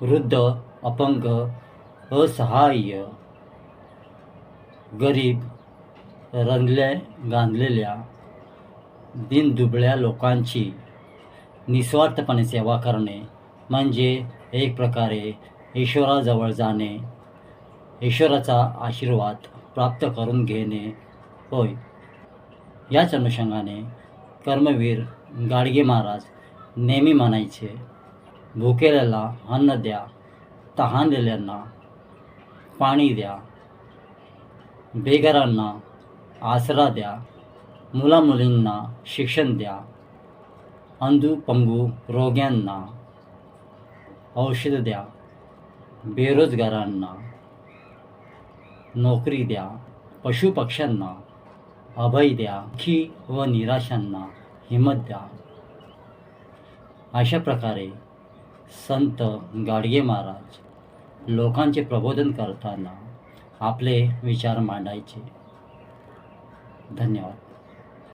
वृद्ध अपंग असहाय्य गरीब रंगल्या गांधलेल्या दिनदुबळ्या लोकांची निस्वार्थपणे सेवा करणे म्हणजे एक प्रकारे ईश्वराजवळ जाणे ईश्वराचा आशीर्वाद प्राप्त करून घेणे होय. याच अनुषंगाने कर्मवीर गाडगे महाराज नेहमी म्हणायचे भुकेल्याला अन्न द्या तहानलेल्यांना पाणी द्या बेघरांना आसरा द्या मुलामुलींना शिक्षण द्या अंधू पंगू रोग्यांना औषध द्या बेरोजगारांना नोकरी द्या पशुपक्ष्यांना अभय द्या खी व निराशांना हिंमत द्या. अशा प्रकारे संत गाडगे महाराज लोकांचे प्रबोधन करताना आपले विचार मांडायचे. धन्यवाद.